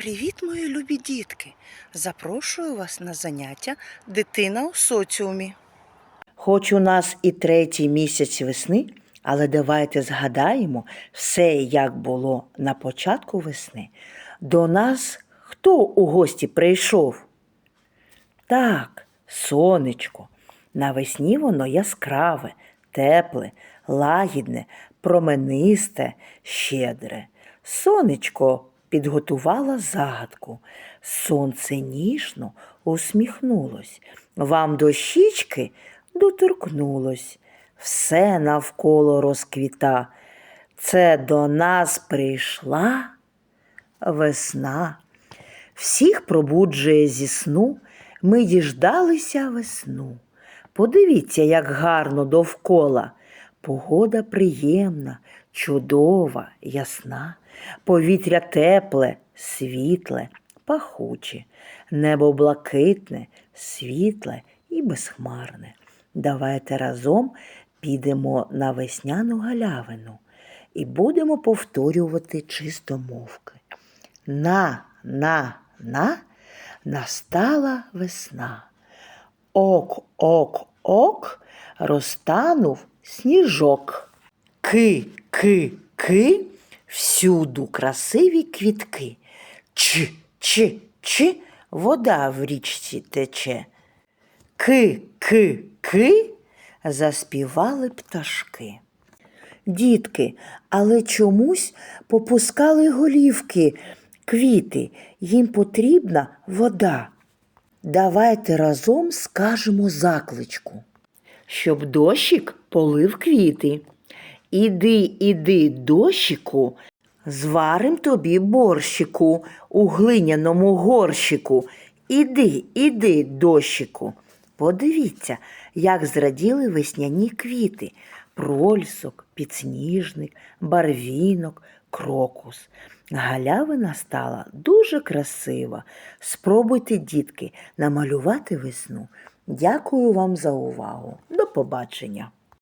Привіт, мої любі дітки! Запрошую вас на заняття Дитина у соціумі. Хоч у нас і третій місяць весни, але давайте згадаємо все, як було на початку весни. До нас хто у гості прийшов? Так, сонечко. Навесні воно яскраве, тепле, лагідне, променисте, щедре. Сонечко підготувала загадку. Сонце ніжно усміхнулось. Вам до щічки доторкнулось. Все навколо розквіта. Це до нас прийшла весна. Всіх пробуджує зі сну, ми діждалися весну. Подивіться, як гарно довкола. Погода приємна, чудова, ясна, повітря тепле, світле, пахуче, небо блакитне, світле і безхмарне. Давайте разом підемо на весняну галявину і будемо повторювати чистомовки. На, на, на настала весна. Ок, ок, ок, розтанув сніжок. Ки, ки, ки, всюду красиві квітки. Ч, ч, ч, вода в річці тече. Ки, ки, ки, заспівали пташки. Дітки, але чомусь попускали голівки квіти, їм потрібна вода. Давайте разом скажемо закличку, щоб дощик полив квіти. Іди, іди, дощику, зварим тобі борщику у глиняному горщику. Іди, іди, дощику. Подивіться, як зраділи весняні квіти прольсок, підсніжник, барвінок, крокус. Галявина стала дуже красива. Спробуйте, дітки, намалювати весну. Дякую вам за увагу. До побачення!